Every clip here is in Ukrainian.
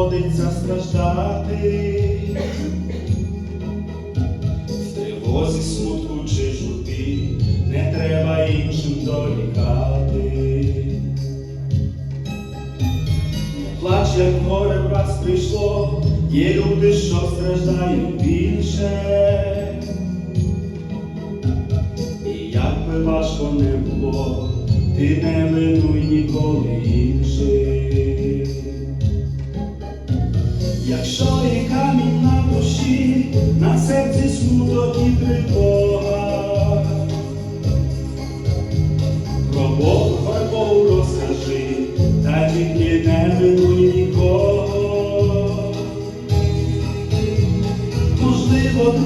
доводиться страждати. В тривозі, смутку чи журбі не треба іншим дорікати. Не плач, як горе враз прийшло, є люди, що страждають більше. І як би важко не було, ти не винуй ніколи інших.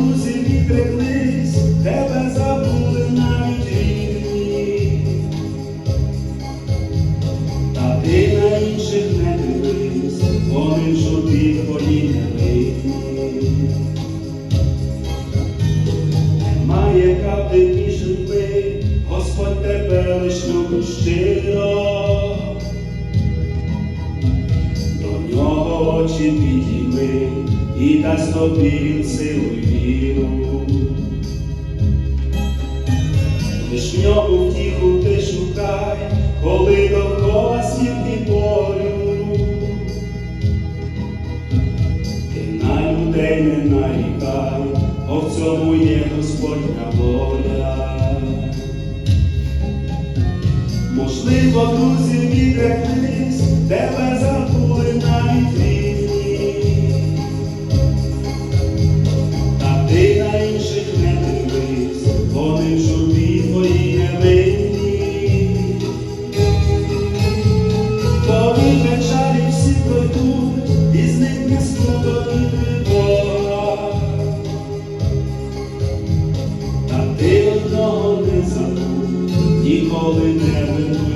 Друзі відреклись, тебе забули навіть рідні. Та ти на інших не дивись, вони в журбі твої не винні. Немає правди між Господь тебе лиш щиро. До нього очі підійми і дасть тобі він силу Лиш втіху ти шукай, коли довкола стільки болю. Ти на людей не нарікай, бо в цьому є Господня воля. Можливо, друзі відреклись, тебе забули all in heaven.